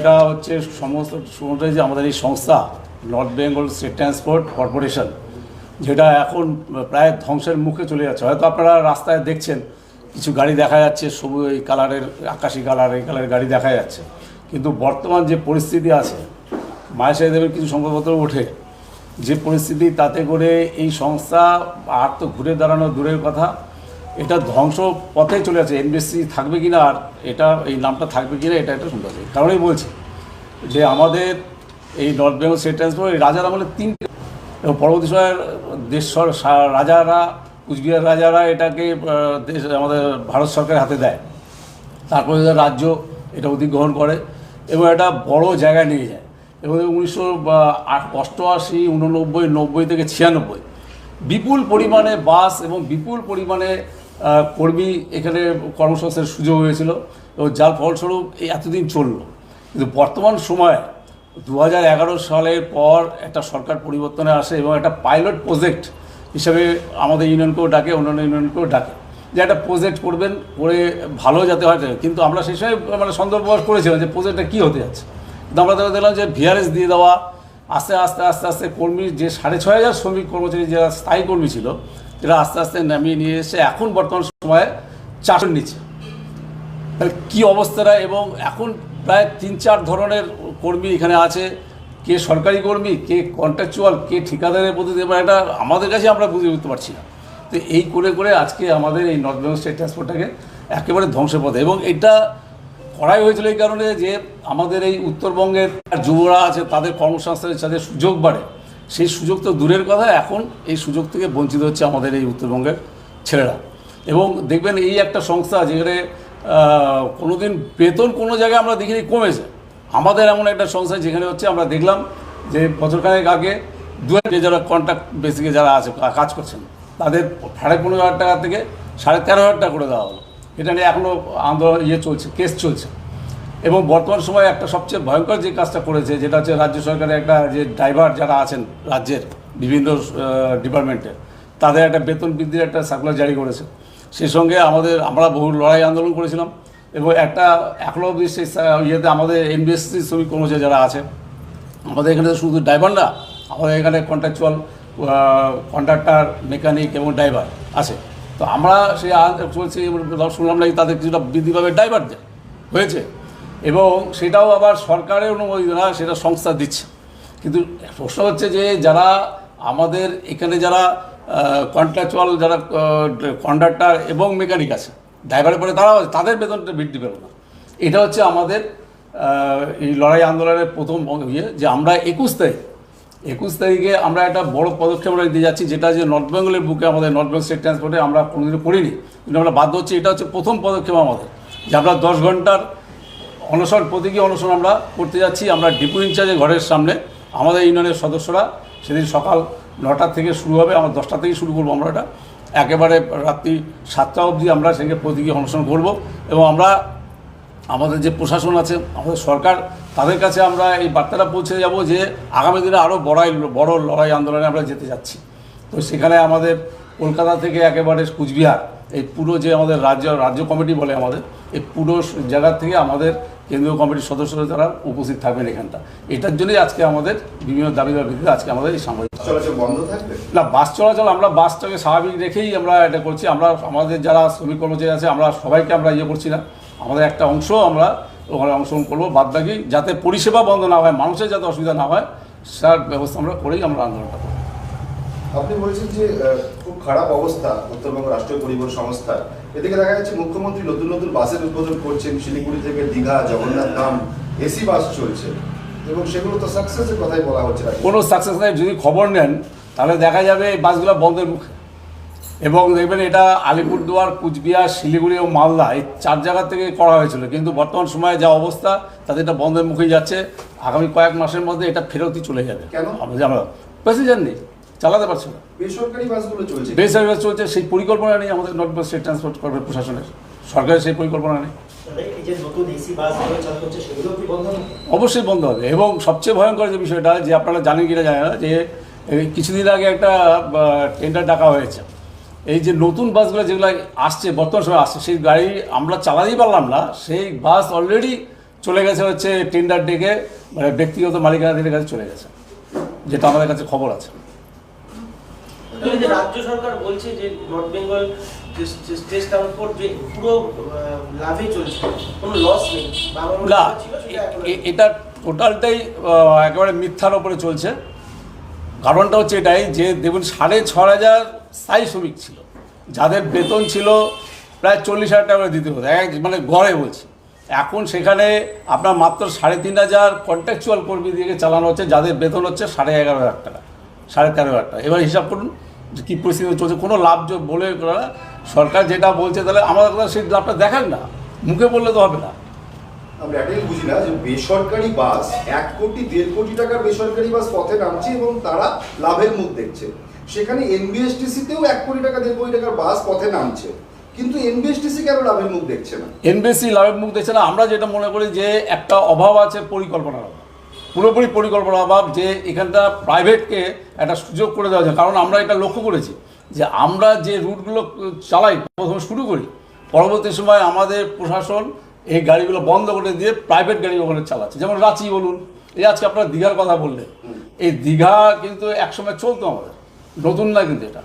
এটা হচ্ছে সমস্ত শুরুটাই যে আমাদের এই সংস্থা North Bengal state transport corporation যেটা এখন প্রায় ধ্বংসের মুখে চলে যাচ্ছে। হয়তো আপনারা রাস্তায় দেখছেন, কিছু গাড়ি দেখা যাচ্ছে, সবুজ এই কালারের, আকাশি কালার, এই কালারের গাড়ি দেখা যাচ্ছে। কিন্তু বর্তমান যে পরিস্থিতি আছে মায়ের সাহেবের কিছু সংবাদপত্র ওঠে, যে পরিস্থিতি, তাতে করে এই সংস্থা আর তো ঘুরে দাঁড়ানো দূরের কথা। এটা ধ্বংস পথে চলে যাচ্ছে। এনবিএসসি থাকবে কি না আর এটা, এই নামটা থাকবে কি না এটা একটা শুনতে হবে কারণেই বলছি যে আমাদের এই নর্থ বেঙ্গল স্টেট ট্রান্সপোর্ট এই রাজার আমলে তিনটে। এবং পরবর্তী সময়ের দেশ রাজারা, কুচবিহার রাজারা এটাকে দেশ, আমাদের ভারত সরকারের হাতে দেয়। তারপরে রাজ্য এটা অধিগ্রহণ করে এবং এটা বড় জায়গায় নিয়ে যায়। এবং উনিশশো অষ্টআশি, উননব্বই, নব্বই থেকে ছিয়ানব্বই, বিপুল পরিমাণে বাস এবং বিপুল পরিমাণে কর্মী এখানে কর্মসংস্থানের সুযোগ হয়েছিল এবং যার ফলস্বরূপ এই এতদিন চলল। কিন্তু বর্তমান সময়ে দু হাজার এগারো সালের পর একটা সরকার পরিবর্তনে আসে এবং একটা পাইলট প্রজেক্ট হিসেবে আমাদের ইউনিয়নকেও ডাকে, অন্যান্য ইউনিয়নকেও ডাকে। যে একটা প্রজেক্ট করবেন, করে ভালো যাতে হয়, কিন্তু আমরা সেই সময় মানে সন্দেহ প্রকাশ করেছিলাম যে প্রজেক্টটা কী হতে যাচ্ছে। কিন্তু আমরা তাকে দেখলাম যে ভিআরএস দিয়ে দেওয়া, আস্তে আস্তে আস্তে আস্তে কর্মী যে সাড়ে ছয় হাজার শ্রমিক কর্মচারী, যারা স্থায়ী কর্মী ছিল এরা আস্তে আস্তে নামিয়ে নিয়ে এসে এখন বর্তমান সময়ে চারশোর নিচে। তাহলে কী অবস্থাটা এবং এখন প্রায় তিন চার ধরনের কর্মী এখানে আছে। কে সরকারি কর্মী, কে কন্ট্রাকচুয়াল কে ঠিকাদারের পদ্ধতি এবার এটা আমাদের কাছে আমরা বুঝে উঠতে পারছি না। তো এই করে করে আজকে আমাদের এই নর্থ বেঙ্গল স্টেট ট্রান্সপোর্টটাকে একেবারে ধ্বংসের পথে এবং এটা করাই হয়েছিল এই কারণে যে আমাদের এই উত্তরবঙ্গের যুবরা আছে, তাদের কর্মসংস্থানের সাথে সুযোগ বাড়ে। সেই সুযোগ তো দূরের কথা, এখন এই সুযোগ থেকে বঞ্চিত হচ্ছে আমাদের এই উত্তরবঙ্গের ছেলেরা। এবং দেখবেন এই একটা সংস্থা যেখানে কোনোদিন বেতন কোনো জায়গায় আমরা দেখিনি, কমেছে। আমাদের এমন একটা সংস্থা যেখানে হচ্ছে আমরা দেখলাম যে বছরখানেক আগে দু হাজার যারা কন্ট্রাক্ট বেসিকে যারা আছে কাজ করছেন, তাদের সাড়ে পনেরো হাজার টাকা থেকে সাড়ে তেরো হাজার টাকা করে দেওয়া হলো। এটা নিয়ে এখনও আন্দোলন ইয়ে চলছে কেস চলছে। এবং বর্তমান সময়ে একটা সবচেয়ে ভয়ঙ্কর যে কাজটা করেছে, যেটা হচ্ছে রাজ্য সরকারের একটা যে ড্রাইভার যারা আছেন রাজ্যের বিভিন্ন ডিপার্টমেন্টে তাদের একটা বেতন বৃদ্ধির একটা সার্কুলার জারি করেছে। সেই সঙ্গে আমাদের, আমরা বহু লড়াই আন্দোলন করেছিলাম এবং একটা এখনও অবধি সেই ইয়েতে আমাদের এনবিএসসি শ্রমিক কর্মচারী যারা আছে, আমাদের এখানে শুধু ড্রাইভার না আমাদের এখানে কন্ট্রাকচুয়াল কন্ট্রাক্টর মেকানিক এবং ড্রাইভার আছে। তো আমরা সেই শুনলাম নাকি তাদের কিছুটা বৃদ্ধি পাবে ড্রাইভারদের হয়েছে। এবং সেটাও আবার সরকারের অনুমোদিত না, সেটা সংস্থা দিচ্ছে। কিন্তু প্রশ্ন হচ্ছে যে যারা আমাদের এখানে যারা কন্ট্রাকচুয়াল যারা কন্ডাক্টার এবং মেকানিক আছে ড্রাইভারের পরে তারাও তাদের বেতনটা বৃদ্ধি পেল না। এটা হচ্ছে আমাদের এই লড়াই আন্দোলনের প্রথম ইয়ে যে আমরা একুশ তারিখ, একুশ তারিখে আমরা একটা বড় পদক্ষেপ আমরা দিয়ে যাচ্ছি, যেটা যে নর্থ বেঙ্গলের বুকে আমাদের নর্থ বেঙ্গল স্টেট ট্রান্সপোর্টে আমরা কোনোদিনও করিনি। কিন্তু আমরা বাধ্য হচ্ছি, এটা হচ্ছে প্রথম পদক্ষেপ আমাদের, যে আমরা দশ ঘণ্টার অনশন, প্রতীকী অনশন আমরা করতে যাচ্ছি। আমরা ডিপো ইনচার্জের ঘরের সামনে। আমাদের ইউনিয়নের সদস্যরা সেদিন সকাল নটা থেকে শুরু হবে। আমরা দশটা থেকে শুরু করব আমরা এটা। একেবারে রাত্রি সাতটা অবধি আমরা সেখানে প্রতীকী অনশন করব এবং আমরা আমাদের যে প্রশাসন আছে, আমাদের সরকার, তাদের কাছে আমরা এই বার্তাটা পৌঁছে যাব যে আগামী দিনে আরও বড়াই, বড় লড়াই আন্দোলনে আমরা যেতে যাচ্ছি। তো সেখানে আমাদের কলকাতা থেকে একেবারে কুচবিহার, এই পুরো যে আমাদের রাজ্য রাজ্য কমিটি বলে আমাদের এই পুরো জায়গা থেকে আমাদের কেন্দ্রীয় কমিটির সদস্যরা তারা উপস্থিত থাকবেন এখানটা। এটার জন্যই আজকে আমাদের বিভিন্ন দাবি ভিত্তিতে আজকে আমাদের এই সাংবাদিক চলাচল বন্ধ থাকবে? না বাস চলাচল আমরা বাসটাকে স্বাভাবিক রেখেই আমরা এটা করছি। আমরা আমাদের যারা শ্রমিক কর্মচারী আছে আমরা সবাইকে আমরা ইয়ে করছি না। আমাদের একটা অংশ আমরা ওখানে অংশগ্রহণ করব। বাদ বাকি যাতে পরিষেবা বন্ধ না হয় মানুষের যাতে অসুবিধা না হয় তার ব্যবস্থা আমরা করেই আমরা আন্দোলনটা করব। আপনি বলছেন যে খুব খারাপ অবস্থা উত্তরবঙ্গ রাষ্ট্রীয় পরিবহন সংস্থা এদিকে দেখা যাচ্ছে মুখ্যমন্ত্রী নতুন নতুন বাসের উদ্বোধন করছেন শিলিগুড়ি থেকে দীঘা জগন্নাথ ধাম এসি বাস চলছে। এবং সেগুলো তো সাকসেসের কথাই বলা হচ্ছে? কোনো সাকসেস নাই। যদি খবর নেন তাহলে দেখা যাবে এই বাসগুলো বন্ধের মুখে। এবং দেখবেন এটা আলিপুরদুয়ার কুচবিহার শিলিগুড়ি ও মালদা এই চার জায়গা থেকে করা হয়েছিল। কিন্তু বর্তমান সময়ে যা অবস্থা তাতে এটা বন্ধের মুখেই যাচ্ছে। আগামী কয়েক মাসের মধ্যে এটা ফেরতই চলে যাবে। কেন? আমরা আমরা নেই। চালাতে পারছি না। বেসরকারি বাসগুলো চলছে বেসরকারি বাস চলছে সেই পরিকল্পনা নেই আমাদের North Bengal state transport corporation প্রশাসনের। সরকারের সেই পরিকল্পনা নেই। দাদা, এই যে নতুন এসি বাসগুলো চালু হচ্ছে সেগুলো কি বন্ধ হবে? অবশ্যই বন্ধ হবে। এবং সবচেয়ে ভয়ঙ্কর যে বিষয়টা যে আপনারা জানেন কিনা জানেন না যে কিছুদিন আগে একটা টেন্ডার ডাকা হয়েছে। এই যে নতুন বাসগুলো যেগুলো আসছে বর্তমান সময় আসছে সেই গাড়ি আমরা চালাতেই পারলাম না। সেই বাস অলরেডি চলে গেছে হচ্ছে টেন্ডার ডেকে মানে ব্যক্তিগত মালিকানাদের কাছে চলে গেছে যেটা আমাদের কাছে খবর আছে। যে রাজ্য সরকার বলছে যে নর্থ বেঙ্গল টেস্ট ট্রান্সপোর্ট যে পুরো লাভে চলছে কোনো লস নেই। বা আমার না ছিল সেটা এখন এ- এটা টোটালটাই একেবারে মিথ্যার ওপরে চলছে। কারণটা হচ্ছে এটাই যে দেখুন সাড়ে ছ হাজার স্থায়ী শ্রমিক ছিল। যাদের বেতন ছিল প্রায় চল্লিশ হাজার টাকা দিতে হতো। এক মানে গড়ে বলছি। এখন সেখানে আপনার মাত্র সাড়ে তিন হাজার কন্ট্রাকচুয়াল কর্মী দিয়ে চালানো হচ্ছে যাদের বেতন হচ্ছে সাড়ে এগারো হাজার টাকা সাড়ে তেরো হাজার টাকা। এবার হিসাব করুন কী পরিস্থিতি চলছে কোনো লাভ বলে সরকার যেটা বলছে তাহলে আমাদের কথা সেই লাভটা দেখান না। মুখে বললে তো হবে না। আমরা এটাই বুঝি না যে বেসরকারি বাস এক কোটি দেড় কোটি টাকার বেসরকারি বাস পথে নামছে এবং তারা লাভের মুখ দেখছে। সেখানে এক কোটি টাকা দেড় কোটি টাকার বাস পথে নামছে। কিন্তু এনবিএসটিসি কেন লাভের মুখ দেখছে না? লাভের মুখ দেখছে না। আমরা যেটা মনে করি যে একটা অভাব আছে পরিকল্পনার অভাব পুরোপুরি পরিকল্পনা অভাব যে এখানটা প্রাইভেটকে একটা সুযোগ করে দেওয়া যায়। কারণ আমরা এটা লক্ষ্য করেছি যে আমরা যে রুটগুলো চালাই, প্রথমে শুরু করি, পরবর্তী সময় আমাদের প্রশাসন এই গাড়িগুলো বন্ধ করে দিয়ে প্রাইভেট গাড়ি ওখানে চালাচ্ছে। যেমন রাঁচি বলুন, এই আজকে আপনারা দীঘার কথা বললেন, এই দীঘা কিন্তু একসময় চলতো আমাদের, নতুন না কিন্তু এটা,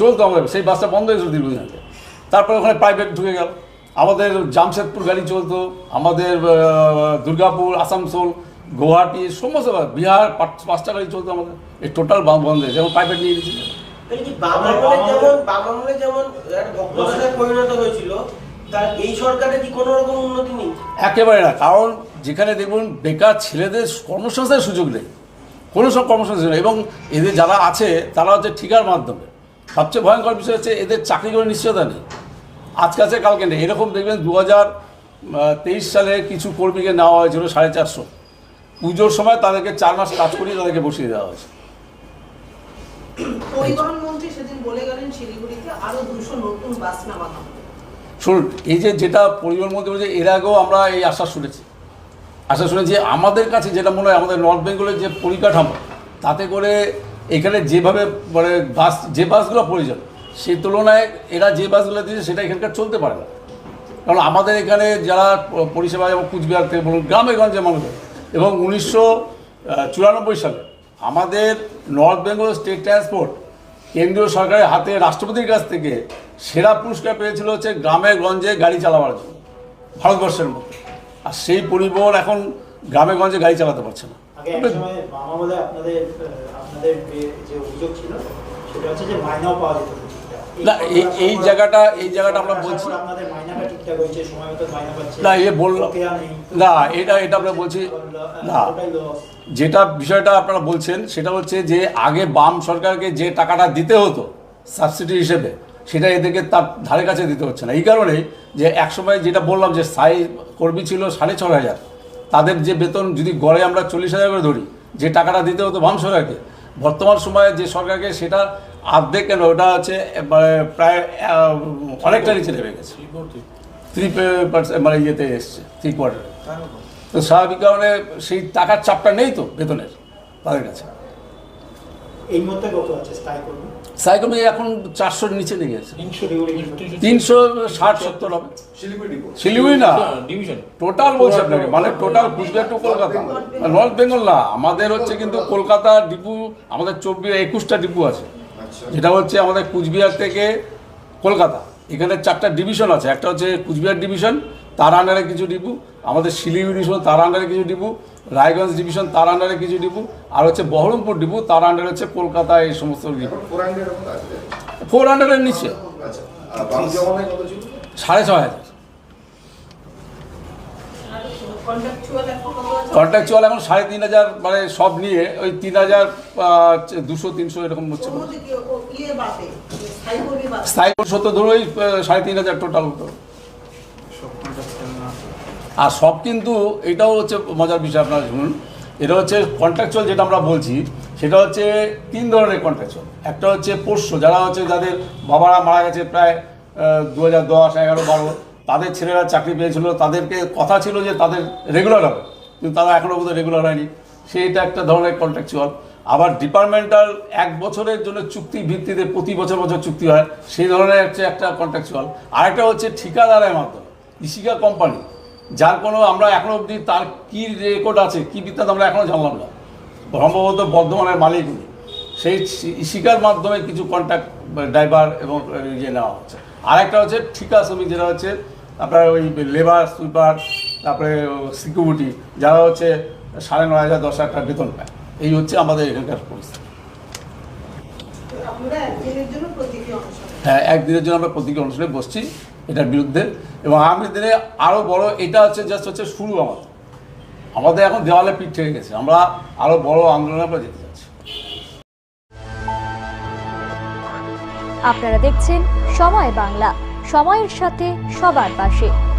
চলতো আমাদের, সেই বাসটা বন্ধ হয়েছিল দীর্ঘদিন আগে। তারপরে ওখানে প্রাইভেট ঢুকে গেল। আমাদের জামশেদপুর গাড়ি চলতো, আমাদের দুর্গাপুর, আসানসোল গুয়াহাটি সমস্ত বিহার পাঁচ- পাঁচটা গাড়ি চলতো আমাদের। এই টোটাল বাম বন্ধ হয়েছে যেমন প্রাইভেট নিয়ে নেই? একেবারে না কারণ যেখানে দেখুন বেকার ছেলেদের কর্মসংস্থানের সুযোগ নেই। কোনো সব কর্মসংস্থান নেই। এবং এদের যারা আছে তারা হচ্ছে ঠিকার মাধ্যমে। সবচেয়ে ভয়ঙ্কর বিষয় হচ্ছে এদের চাকরি করে নিশ্চয়তা নেই। আজকে আছে কালকে নেই। এরকম দেখবেন দু হাজার তেইশ সালে কিছু কর্মীকে নেওয়া হয়েছিল সাড়ে চারশো। পুজোর সময় তাদেরকে চার মাস কাজ করিয়ে তাদেরকে বসিয়ে দেওয়া হয়েছে। শুনুন এই যে যেটা পরিবহন মন্ত্রী বলছে এর আগেও আমরা এই আশা শুনেছি। আশা শুনেছি আমাদের কাছে যেটা মনে হয় আমাদের নর্থ বেঙ্গলের যে পরিকাঠামো তাতে করে এখানে যেভাবে মানে বাস যে বাসগুলো প্রয়োজন সেই তুলনায় এরা যে বাসগুলো দিয়েছে সেটা এখানকার চলতে পারে না। কারণ আমাদের এখানে যারা পরিষেবা যেমন কুচবিহার থেকে বলুন গ্রামে গঞ্জে মানুষ এবং উনিশশো চুরানব্বই সালে আমাদের নর্থ বেঙ্গল স্টেট ট্রান্সপোর্ট কেন্দ্রীয় সরকারের হাতে রাষ্ট্রপতির কাছ থেকে সেরা পুরস্কার পেয়েছিল হচ্ছে গ্রামে গঞ্জে গাড়ি চালাবার জন্য ভারতবর্ষের মধ্যে আর সেই পরিবহন এখন গ্রামে গঞ্জে গাড়ি চালাতে পারছে না। আপনাদের যে অভিযোগ ছিল সেটা হচ্ছে যে মাইনাও পাওয়া যেত না এই জায়গাটা এই জায়গাটা আমরা বলছি। সময় না এ বলল বকেয়া নেই না, এটা এটা আমরা বলছি, না। যেটা বিষয়টা আপনারা বলছেন, সেটা হচ্ছে যে আগে বাম সরকারকে যে টাকাটা দিতে হতো সাবসিডি হিসেবে, সেটা এদেরকে তার ধারে কাছে দিতে হচ্ছে না। এই কারণেই যে একসময় যেটা বললাম যে স্থায়ী কর্মী ছিল সাড়ে ছ হাজার, তাদের যে বেতন যদি গড়ে আমরা চল্লিশ হাজার করে ধরি, যে টাকাটা দিতে হতো বাম সরকারকে, বর্তমান সময়ে যে সরকারকে সেটা অর্ধেক কেন? ওটা হচ্ছে মানে প্রায় অনেকটা নিচে নেমে গেছে। থ্রি পার্সেন্ট মানে ইয়েতে এসছে থ্রি কোয়ার্টার তো স্বাভাবিক কারণে সেই টাকার চাপটা নেই তো বেতনের তাদের কাছে। এই মুহূর্তে কত আছে স্থায়ী কর্মী? সাইকমি এখন চারশোর নিচে লেগে গেছে। তিনশো ষাট সত্তর হবে। শিলিগুড়ি না। ডিভিশন টোটাল বলছি আপনাকে মানে total Cooch Behar to Kolkata. North Bengal না আমাদের হচ্ছে কিন্তু কলকাতা ডিপু আমাদের চব্বিশ একুশটা ডিপু আছে। যেটা হচ্ছে আমাদের কুচবিহার থেকে কলকাতা। এখানে চারটা ডিভিশন আছে। একটা হচ্ছে কুচবিহার ডিভিশন তার আন্ডারে কিছু ডিপু। আমাদের শিলিগুড়ি ডিভিশন তার আন্ডারে কিছু ডিপু। রায়গঞ্জ ডিভিশন তার আন্ডারে কিছু ডিপু। আর হচ্ছে বহরমপুর ডিপু তার আন্ডারে হচ্ছে কলকাতা এই সমস্ত ডিপু। ফোর হান্ড্রেড ফোর হান্ড্রেডের নিচে। আচ্ছা সাড়ে ছ হাজার আর কন্ট্রাকচুয়াল এখন সাড়ে তিন হাজার মানে সব নিয়ে ওই তিন হাজার দুশো তিনশো এরকম হচ্ছে। ইয়ে স্থায়ী সত্য ধরো ওই সাড়ে তিন হাজার টোটাল তো। আর সব কিন্তু এটাও হচ্ছে মজার বিষয় আপনারা শুনুন। এটা হচ্ছে কন্ট্রাকচুয়াল যেটা আমরা বলছি সেটা হচ্ছে তিন ধরনের কন্ট্রাকচুয়াল একটা হচ্ছে পোষ্য যারা হচ্ছে যাদের বাবারা মারা গেছে প্রায় দু হাজার দশ এগারো বারো। তাদের ছেলেরা চাকরি পেয়েছিল, তাদেরকে কথা ছিল যে তাদের রেগুলার হবে, কিন্তু তারা এখনও বোধহয় রেগুলার হয়নি। সেইটা একটা ধরনের কন্ট্রাকচুয়াল আবার ডিপার্টমেন্টাল এক বছরের জন্য চুক্তি ভিত্তিতে প্রতি বছর বছর চুক্তি হয়, সেই ধরনের হচ্ছে একটা কন্ট্রাকচুয়াল আরেকটা হচ্ছে ঠিকাদারের মাধ্যমে ইশিকা কোম্পানি যার কোনো আমরা এখনও অবধি তার কি রেকর্ড আছে, কি বৃত্তান্ত আমরা এখনও জানলাম না। সম্ভবত বর্ধমানের মালিক উনি। সেই শিকার মাধ্যমে কিছু কন্ট্যাক্ট ড্রাইভার এবং ইয়ে নেওয়া হচ্ছে। আরেকটা হচ্ছে ঠিকা শ্রমিক, যেটা হচ্ছে আপনার ওই লেবার সুইপার তারপরে সিকিউরিটি যারা হচ্ছে সাড়ে নয় হাজার দশ হাজার টাকা বেতন পায়। এই হচ্ছে আমাদের এখানকার পরিস্থিতি। হ্যাঁ একদিনের জন্য আমরা প্রতীকী অনুষ্ঠানে বসছি এটার বিরুদ্ধে। এবং আগামী দিনে আরও বড় এটা হচ্ছে জাস্ট হচ্ছে শুরু আমাদের। আমাদের এখন দেওয়ালে পিঠ থেকে গেছে। আমরা আরও বড় আন্দোলনে আমরা যেতে চাচ্ছি আপনারা দেখছেন সময় বাংলা। সময়ের সাথে সবার পাশে।